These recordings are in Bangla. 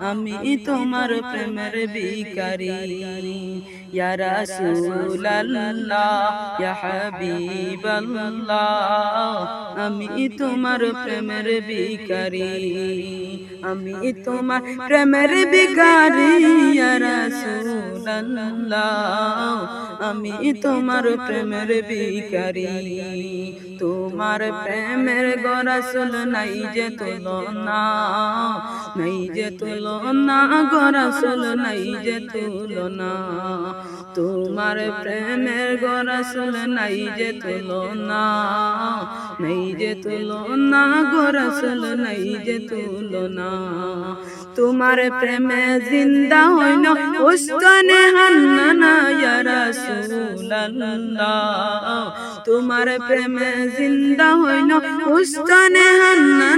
আমি তোমার প্রেমের বিকারি ইয়া রাসূলুল্লাহ ইয়া হাবিবাল্লাহ। আমি তোমার প্রেমের বিকারি আমি তোমার প্রেমের বিকারি ইয়া রাসূলুল্লাহ। আমি তোমার প্রেমের বিকারি তোমার প্রেমের গরাসুল নাই যে তুলনা। নাই যে তুলনা গরাসুল নাই যে তুলনা তোমার প্রেমের গরাসুল নাই যে তুলনা নাই যে তুলনা গরাসুল নাই যে তুলনা তোমার প্রেমে জিন্দা হইন উস্তনে হান্নানা ইয়া রাসূলুল্লাহ। তোমার প্রেমে জিন্দা হইন উস্তনে হান্নানা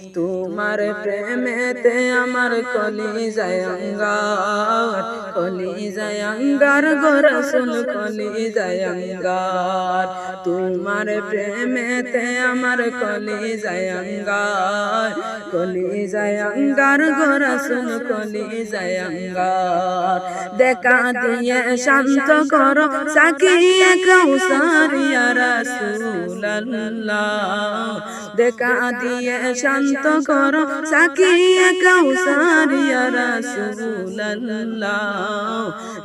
তোমার প্রেমেতে আমার কলি জায়ঙ্গার কলি জায়ঙ্গার গোরসুল কলি জায়ঙ্গার তোমার প্রেমেতে আমার কলি জায়ঙ্গার কলি জায়ঙ্গার গোরসুল কলি জায়ঙ্গার দেখা দিয়ে শান্ত করো সাকিয়া কৌসারিয়া রাসূলুল্লাহ। দেখা দিয়ে শান্ত করো সাকিয়া কৌসারিয়া রাসূলুল্লাহ।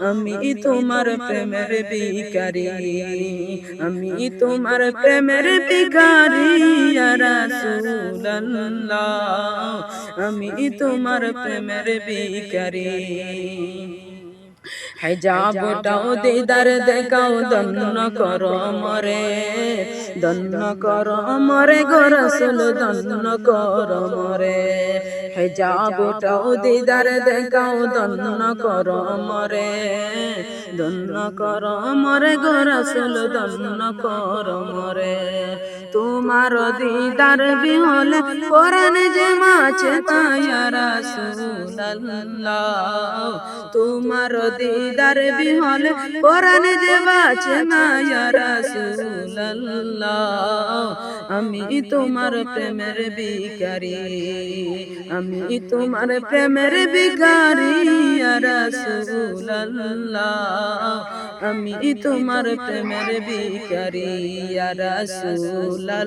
আমি তোমার প্রেমের বিকারি আমি তোমার প্রেমের বিকারি রাসূলুল্লাহ। আমি তোমার প্রেমের বিকারি হেজাবটাও দিদার দেখাও দন্ন কর মরে দন্ন কর মরে গরসল দন্ন কর মরে। হেজাবটাও দিদার দেখাও দন্ন কর মরে দন্ন কর মরে গরসুল দন্ন কর মরে তোমার দিদার বিহলে কোরআন যে মাছে তায়া রাসূলুল্লাহ। তোমার দিদার বিহল কোরআন যে বাঁচে মায়া রাসূলুল্লাহ। আমি তোমার প্রেমের বিকারি আমি তোমার প্রেমের বিকারি রাসূলুল্লাহ। আমি তোমার প্রেমের বিকারি রাসূলুল্লাহ।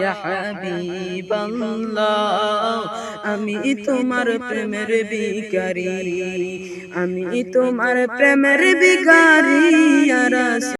ইয়া হাবিবাল্লাহ। আমি তোমার প্রেমের বিকারি আমি তোমার প্রেমের বিকারি